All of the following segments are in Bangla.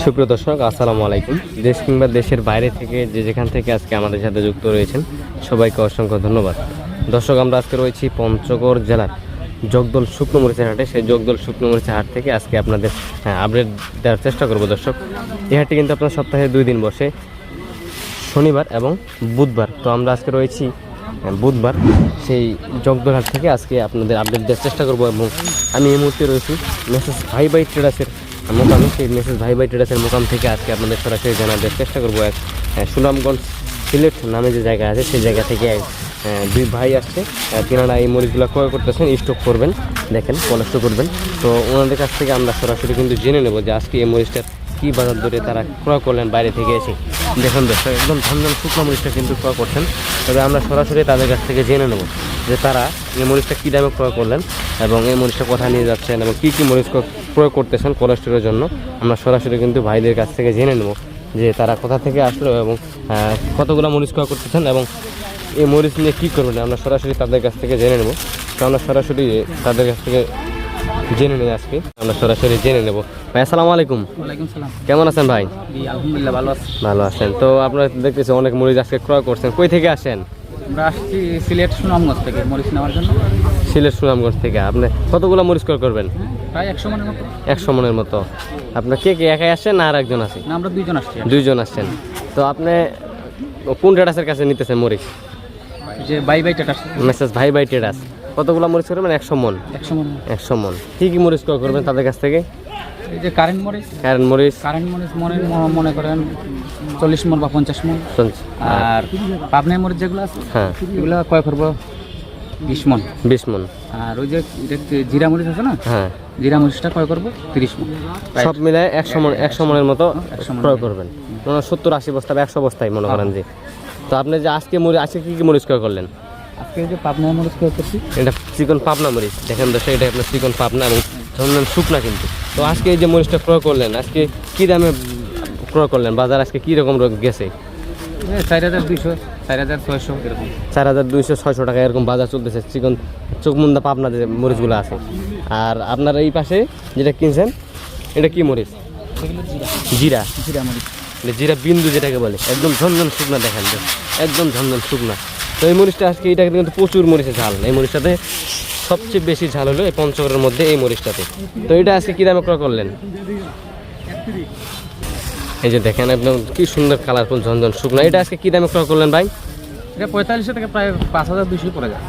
সুপ্রিয় দর্শক আসসালামু আলাইকুম। দেশ কিংবা দেশের বাইরে থেকে যে যেখান থেকে আজকে আমাদের সাথে যুক্ত রয়েছেন সবাইকে অসংখ্য ধন্যবাদ। দর্শক আমরা আজকে রয়েছি পঞ্চগড় জেলার জগদল শুকনো মরিচের হাটে। সেই জগদল শুকনো মরিচের হাট থেকে আজকে আপনাদের হ্যাঁ, আপডেট দেওয়ার চেষ্টা করব দর্শক। এই হাটটি কিন্তু আপনার সপ্তাহে দুই দিন বসে শনিবার এবং বুধবার। তো আমরা আজকে রয়েছি বুধবার। সেই জগদল হাট থেকে আজকে আপনাদের আপডেট দেওয়ার চেষ্টা করব এবং আমি এই মুহূর্তে রয়েছি মেসেজ ভাই বাই ট্রেডার্সের মোকামে সেই মেসেজ ভাই ভাই ট্রেডার্সের মোকাম থেকে আজকে আপনাদের সরাসরি জানার চেষ্টা করব। এক সুনামগঞ্জ সিলেট নামে যে জায়গা আছে সেই জায়গা থেকে এক, দুই ভাই আসছে। তিনারা এই মরিচগুলো ক্রয় করতেছেন স্টক করবেন দেখেন কলেস্ট করবেন। তো ওনাদের কাছ থেকে আমরা সরাসরি কিন্তু জেনে নেব যে আজকে এই মরিচটার কী বাজার দরে তারা ক্রয় করলেন বাইরে থেকে এসে। দেখুন দর্শক একদম ঝনঝন শুকনো মরিচটা কিন্তু ক্রয় করছেন। তবে আমরা সরাসরি তাদের কাছ থেকে জেনে নেব। যে তারা এই মরিচটা কী দামে ক্রয় করলেন এবং এই মরিচটা কোথায় নিয়ে যাচ্ছেন এবং কী কী মরিচ ক্রয়- ক্রয় করতেছেন কোলেস্ট্রলের জন্য আমরা সরাসরি কিন্তু ভাইদের কাছ থেকে জেনে নেব যে তারা কোথা থেকে আসলো এবং কতগুলো মরিচ ক্রয় করতেছেন এবং এই মরিচ নিয়ে কী করবেন আমরা সরাসরি তাদের কাছ থেকে জেনে নেব। তো আমরা সরাসরি তাদের কাছ থেকে জেনে নেই আজকে আমরা সরাসরি জেনে নেব। ভাই আসসালামু আলাইকুম। কেমন আছেন ভাই? আলহামদুলিল্লাহ ভালো আছি। ভালো আছেন। তো আপনারা দেখতেছি অনেক মরিচ আজকে ক্রয় করছেন। কই থেকে আসেন? আমরা আসছি সিলেট সুনামগঞ্জ থেকে মরিচ নেওয়ার জন্য। সিলেট সুনামগঞ্জ থেকে। আপনি কতগুলো মরিচ ক্রয় করবেন? প্রায় একশো মনের মতো। একশো মনের মতো। আপনার কে কে একাই আসছেন না আর একজন আছে? না আমরা দুইজন আসছি। দুইজন আসছেন। তো আপনি কোন ট্রেডার্সের কাছে নিতেছেন মরিচ? যে বাই বাই টাটা মেসেজ ভাই ভাই ট্রেডার্স কতগুলো মরিচ করবেন? একশো মন। একশো মন। একশো মন। কী কী মরিচ ক্রয় করবেন তাদের কাছ থেকে? এই যে কারেন্ট মরিচ। কারণ মরিচ। কারেন্ট মরিচ মনে মনে করেন চল্লিশ মন বা পঞ্চাশ মন। আর মরিচ যেগুলো আছে হ্যাঁ। এগুলো কয় করব বিশ মন। বিশ মন। আর ওই যে জিরা মরিচ আছে না? হ্যাঁ। জিরা মরিচটা কয় করব তিরিশ মন। সব মিলে একশো মন একশো মনের মতো ক্রয় করবেন। মনে সত্তর আশি বস্তা বা একশো বস্তায় মনে করেন যে তো আপনি যে আজকে মরিচ আজকে কী কী মরিচ ক্রয় করলেন? আজকে যে পাবনাই মরিচ করছি এটা চিকন পাবনা মরিচ। দেখেন দর্শক এটা আপনার চিকন পাবনা এবং ধরুন শুকনা কিন্তু। তো আজকে এই যে মরিচটা ক্রয় করলেন আজকে কী দামে ক্রয় করলেন? বাজার আজকে কী রকম রোগ গেছে? চার হাজার দুইশো চার হাজার ছয়শো এরকম। চার হাজার দুইশো ছয়শো টাকা এরকম বাজার চলতেছে। চিকন চোখমুন্দা পাবনা যে মরিচগুলো আছে। আর আপনার এই পাশে যেটা কিনছেন এটা কি মরিচ? জিরা? জিরা মরিচ। জিরা বিন্দু যেটাকে বলে একদম ঝনঝন শুকনা দেখেন। একদম ঝনঝন শুকনা। তো এই মরিচটা আজকে এটা কিন্তু প্রচুর মরিচের ঝাল। এই মরিচটাতে সবচেয়ে বেশি ঝাল হলো এই পঞ্চগড়ের মধ্যে এই মরিচটাতে। তো এটা আজকে কী দামে ক্রয় করলেন? এই যে দেখেন একদম কি সুন্দর কালারফুল ঝনঝন শুকনা। এটা আজকে কী দামে ক্রয় করলেন ভাই? এটা পঁয়তাল্লিশশো থেকে প্রায় পাঁচ হাজার দুশো পড়ে যায়।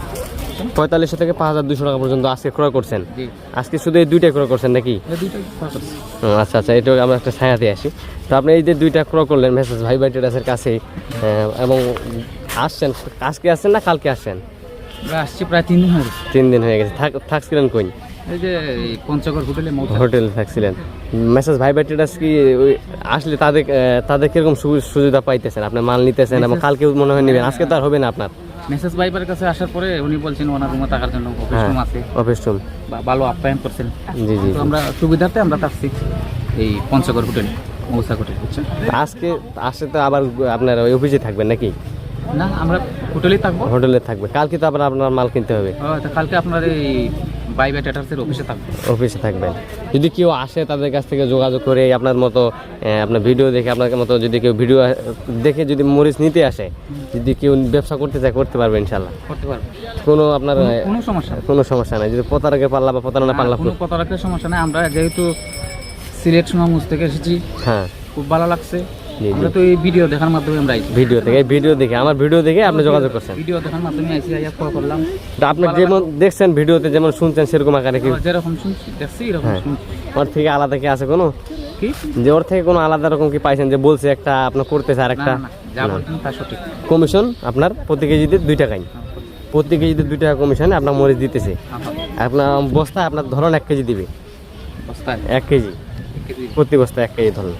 পঁয়তাল্লিশশো থেকে পাঁচ হাজার দুশো টাকা পর্যন্ত আজকে ক্রয় করছেন? আজকে শুধু এই দুইটাই ক্রয় করছেন নাকি? আচ্ছা আচ্ছা এটা আমরা একটা ছায়াতে আসি। তো আপনি এই যে দুইটা ক্রয় করলেন মেসেজ ভাই কাছেই আহ, এবং আসছেন আজকে আসছেন না কালকে আসছেন? আসছি প্রায় তিন দিন হয়ে গেছে। তিন দিন হয়ে গেছে। থাক থাকছিলেন কই? এই যে পঞ্চগড় হোটেলে হোটেলে থাকছিলেন। মেসেজ ভাই কি আসলে তাদের তাদের কীরকম সুবিধা পাইতেছেন? আপনি মাল নিতেছেন এবং কালকে মনে হয় নেবেন। আজকে তো আর হবে না আপনার? মেসেজ ভাইবার কাছে আসার পরে উনি বলছেন ওনার রুমে থাকার জন্য অফিস হ্যাঁ রুম আছে। অফিস রুম বা ভালো আপ্যায়ন করছেন। জি জি আমরা সুবিধার্থে আমরা থাকছি এই পঞ্চগড় হোটেল মৌসা হোটেল বুঝছেন? আজকে আসলে তো আবার আপনার ওই অফিসে থাকবেন নাকি? না আমরা হোটেলেই থাকব। হোটেলে থাকবে। কালকে তো আবার আপনার মাল কিনতে হবে। কালকে আপনার এই বাই বাই টাটার্সের অফিসে থাকব। অফিসে থাকবেন। যদি কেউ আসে তাদের কাছ থেকে যোগাযোগ করে আপনার মতো আপনার ভিডিও দেখে আপনার মতো যদি কেউ ভিডিও দেখে যদি মরিচ নিতে আসে যদি কেউ ব্যবসা করতে চায় করতে পারবে ইনশাল্লাহ করতে পারব। কোনো আপনার কোনো সমস্যা নেই। কোনো সমস্যা নাই। যদি প্রতারকের পাল্লা বা প্রতারণা পাল্লা কোনো কত সমস্যা নেই। আমরা যেহেতু সিলেট সুনামগঞ্জ থেকে এসেছি হ্যাঁ। খুব ভালো লাগছে। আমরা তো এই ভিডিও দেখার মাধ্যমে আমরা আইছি। ভিডিও থেকে এই ভিডিও দেখে আমার ভিডিও দেখে আপনি যোগাযোগ করছেন। ভিডিও দেখার মাধ্যমে আইসি আইয়া কল করলাম। তো আপনি যেমন দেখছেন ভিডিওতে যেমন শুনছেন সেরকম আকারে কি? যেরকম শুনছি দেখছি এরকম হ্যাঁ। শুনছি। ওর থেকে আলাদা কি আছে কোনো? কি? যে ওর থেকে কোনো আলাদা রকম কি পাইছেন? যে বলছে একটা আপনার করতেছে আর না একটা যা বলছেন তা সঠিক। কমিশন আপনার প্রতি কেজিতে দুই টাকাই। প্রতি কেজিতে দুই টাকা কমিশনে আপনার মরিচ দিতেছে। আপনার বস্তায় আপনার ধরন এক কেজি দিবে। বস্তায়? এক কেজি। প্রতি বস্তায় এক কেজি ধরন।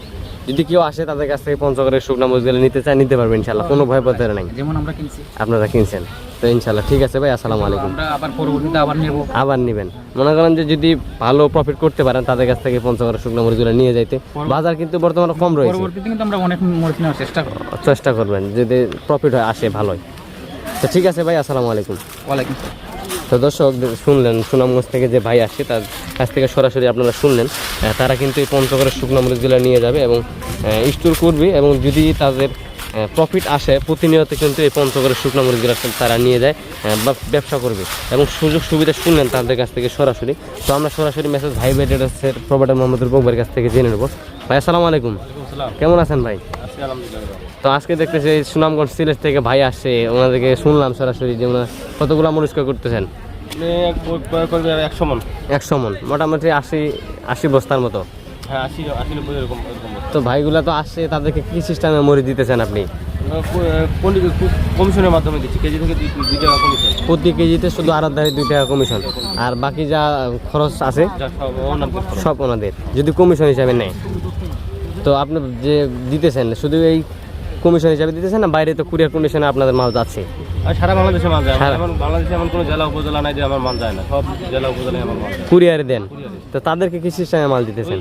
যদি কেউ আসে তাদের কাছ থেকে পঞ্চগড়ের শুকনা মরিচগুলো নিতে চায় নিতে পারবে ইনশাল্লাহ কোনো ভয় পেতে নাই। যেমন আমরা কিনছি। আপনারা কিনছেন। তো ইনশাল্লাহ ঠিক আছে ভাই আসসালামু আলাইকুম। আবার পরবর্তীতে আবার নেব। আবার নেবেন। মনে করেন যে যদি ভালো প্রফিট করতে পারেন তাদের কাছ থেকে পঞ্চগড়ের শুকনা মরিচগুলো নিয়ে যাইতে। বাজার কিন্তু বর্তমানে কম রয়েছে। পরবর্তীতে কিন্তু আমরা অনেক মরিচ নেওয়ার চেষ্টা করব। চেষ্টা করবেন। যদি প্রফিট হয় আসে ভালোই। তো ঠিক আছে ভাই আসসালামু আলাইকুম। ওয়ালাইকুম তো তো দর্শক শুনলেন সুনামগঞ্জ থেকে যে ভাই আসছে তার কাছ থেকে সরাসরি আপনারা শুনলেন তারা কিন্তু এই পঞ্চগড়ের শুকনো মরিচগুলো নিয়ে যাবে এবং স্টোর করবে এবং যদি তাদের প্রফিট আসে প্রতিনিয়ত কিন্তু এই পঞ্চগড়ের শুকনো মরিচগুলো তারা নিয়ে যায় বা ব্যবসা করবে। এবং সুযোগ সুবিধা শুনলেন তাদের কাছ থেকে সরাসরি। তো আমরা সরাসরি মেসেজ ভাই বেডের প্রোভাইডার মোহাম্মদ রূপকের কাছ থেকে জেনে নেব। ভাই আসসালামু আলাইকুম। কেমন আছেন ভাই? তো আজকে দেখতেছি সুনামগঞ্জ সিলেট থেকে ভাই আসছে ওনাদেরকে শুনলাম সরাসরি যে ওনারা কতগুলো মরিষ্কার করতেছেন? একশো মন। একশো মন মোটামুটি আশি আশি বস্তার মতো। হ্যাঁ। তো ভাইগুলা তো আসছে তাদেরকে কি সিস্টেমে মরিচ দিতেছেন আপনি? কমিশনের মাধ্যমে দিচ্ছি কেজি থেকে দুই দুই টাকা কমিশন। প্রতি কেজিতে শুধু আড়াধারে দুই টাকা কমিশন। আর বাকি যা খরচ আছে। সব ওনাদের যদি কমিশন হিসাবে নেয়। তো আপনি যে দিতেছেন শুধু এই কমিশন হিসাবে দিতেছেন না বাইরে তো কুরিয়ার কন্ডিশনে আপনাদের মাল যাচ্ছে? সারা বাংলাদেশে মাল যায়। না। বাংলাদেশে এমন কোনো জেলা উপজেলা নাই যে আমার মাল যায় না। সব জেলা উপজেলায় আমার মাল কুরিয়ারে দেন। তো তাদেরকে কি সিস্টেমে মাল দিতেছেন?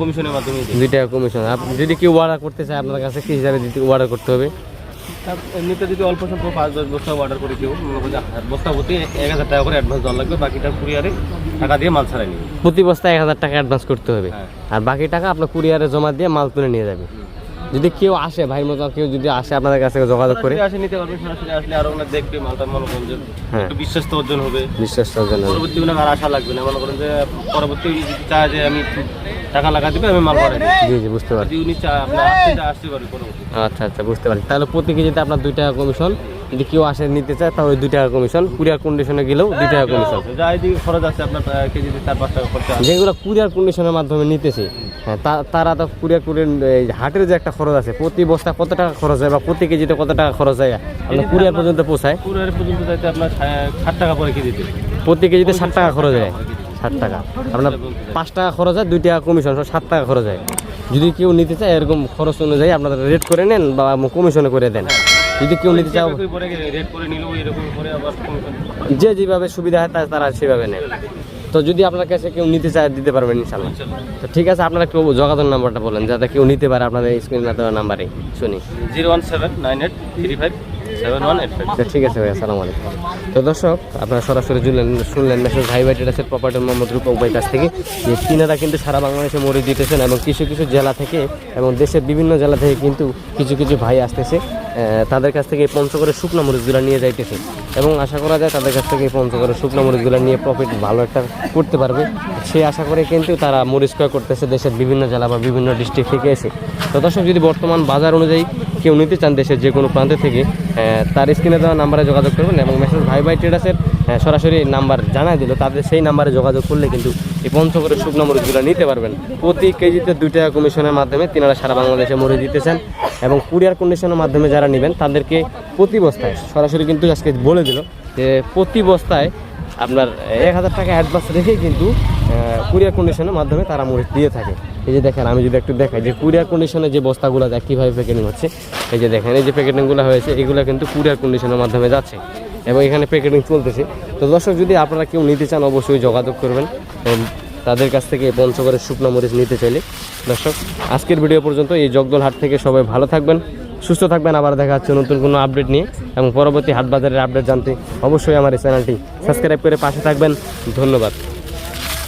কমিশনের মাধ্যমে দুইটা কমিশন আপনি যদি কেউ অর্ডার করতে চায় আপনার কাছে কি হিসাবে অর্ডার করতে হবে? এমনিতে যদি অল্প স্বল্প পাঁচ দশ বস্তা অর্ডার করে কেউ মনে করেন বস্তা প্রতি এক হাজার টাকা করে অ্যাডভান্স দেওয়া লাগবে বাকিটা কুরিয়ারে টাকা দিয়ে মাল ছাড়াই নিবে। প্রতি বস্তায় এক হাজার টাকা অ্যাডভান্স করতে হবে। হ্যাঁ। আর বাকি টাকা আপনার কুরিয়ারে জমা দিয়ে মাল তুলে নিয়ে যাবে। যদি কেউ আসে ভাইয়ের মতো কেউ যদি আসে আপনাদের কাছে যোগাযোগ করে। আসে নিতে পারবে সরাসরি আসলে আর ওনার দেখবে মালটা মনে করেন যে হ্যাঁ। একটু অর্জন হবে। অর্জন পরবর্তী আর আশা লাগবে না। মনে করেন যে পরবর্তী উনি যদি চায় যে আমি টাকা লাগা দিবে আমি মাল পাঠাই জি জি বুঝতে পারছি। উনি চায় আপনার আসতে আসতে পারবে পরবর্তী। আচ্ছা আচ্ছা বুঝতে পারছি। তাহলে প্রতি কেজিতে আপনার দুই টাকা কমিশন। যদি কেউ আসে নিতে চায় তাহলে দুই টাকা কমিশন কুরিয়ার কন্ডিশনে গেলেও দুই টাকা কমিশন খরচ আছে আপনার কেজিতে চার পাঁচ টাকা খরচা যেগুলো কুরিয়ার কন্ডিশনের মাধ্যমে নিতেছে হ্যাঁ তারা তো কুরিয়ার কুরিয়ার এই হাটের যে একটা খরচ আছে প্রতি বস্তা কত টাকা খরচ হয় বা প্রতি কেজিতে কত টাকা খরচ হয় আপনার কুরিয়ার পর্যন্ত পৌঁছায়। কুরিয়ার পর্যন্ত যাইতে আপনার ষাট টাকা করে কেজিতে। প্রতি কেজিতে ষাট টাকা খরচ হয়। ষাট টাকা। আপনার পাঁচ টাকা খরচ হয় দুই টাকা কমিশন সাত টাকা খরচ হয়। যদি কেউ নিতে চায় এরকম খরচ অনুযায়ী আপনারা রেট করে নেন বা কমিশনে করে দেন। যদি কেউ নিতে চাও। যে যেভাবে সুবিধা হয় তারা সেভাবে নেন তো যদি আপনার কাছে কেউ নিতে চায় দিতে পারবেন ইনশাল্লাহ তো ঠিক আছে আপনারা একটু যোগাযোগ নাম্বারটা বলেন যাতে কেউ নিতে পারে আপনাদের স্ক্রিনে দেওয়া নাম্বারে শুনি। Zero one seven nine eight three five five. ঠিক আছে ভাই, আসসালামু আলাইকুম। তো দর্শক, আপনারা সরাসরি শুনলেন শুনলেন মেসেজ ভাই ভাই টেরাসের প্রপার্টি মোহাম্মদ রূপক ভাই কাছ থেকে, যে তিনারা কিন্তু সারা বাংলাদেশে মরে দিতেছেন এবং কিছু কিছু জেলা থেকে এবং দেশের বিভিন্ন জেলা থেকে কিন্তু কিছু কিছু ভাই আসতেছে তাদের কাছ থেকে পঞ্চগড়ের শুকনো মরিচগুলো নিয়ে যাইতেছে। এবং আশা করা যায় তাদের কাছ থেকে পঞ্চগড়ের শুকনো মরিচগুলো নিয়ে প্রফিট ভালো একটা করতে পারবে। সেই আশা করে কিন্তু তারা মরিচ ক্রয় করতেছে দেশের বিভিন্ন জেলা বা বিভিন্ন ডিস্ট্রিক্ট থেকে এসে। তো দর্শক, যদি বর্তমান বাজার অনুযায়ী কেউ নিতে চান দেশের যে কোনো প্রান্ত থেকে তার স্ক্রিনে দেওয়া নাম্বারে যোগাযোগ করবেন এবং মেসেজ ভাই ভাই ট্রেডার্সের সরাসরি নাম্বার জানাই দিল। তাদের সেই নাম্বারে যোগাযোগ করলে কিন্তু এই পঞ্চগড়ের শুকনো মরিচগুলো নিতে পারবেন। প্রতি কেজিতে দুই টাকা কমিশনের মাধ্যমে তিনারা সারা বাংলাদেশে মরিচ দিতেছেন এবং কুরিয়ার কন্ডিশনের মাধ্যমে যারা নেবেন, তাদেরকে প্রতি বস্তায়, সরাসরি কিন্তু আজকে বলে দিল যে প্রতি বস্তায় আপনার এক হাজার টাকা অ্যাডভান্স রেখেই কিন্তু কুরিয়ার কন্ডিশনের মাধ্যমে তারা মরিচ দিয়ে থাকে। এই যে দেখেন, আমি যদি একটু দেখাই যে কুরিয়ার কন্ডিশনে যে বস্তাগুলো যায় কীভাবে প্যাকেটিং হচ্ছে। এই যে দেখেন, এই যে প্যাকেটিংগুলো হয়েছে, এগুলো কিন্তু কুরিয়ার কন্ডিশনের মাধ্যমে যাচ্ছে এবং এখানে প্যাকেটিং চলতেছে। তো দর্শক, যদি আপনারা কেউ নিতে চান, অবশ্যই যোগাযোগ করবেন তাদের কাছ থেকে পঞ্চগড়ের শুকনো মরিচ নিতে চাইলে। দর্শক, আজকের ভিডিও পর্যন্ত এই জগদল হাট থেকে সবাই ভালো থাকবেন, সুস্থ থাকবেন। আবার দেখা হচ্ছে নতুন কোনো আপডেট নিয়ে এবং পরবর্তী হাট বাজারের আপডেট জানতে অবশ্যই আমার এই চ্যানেলটি সাবস্ক্রাইব করে পাশে থাকবেন। ধন্যবাদ।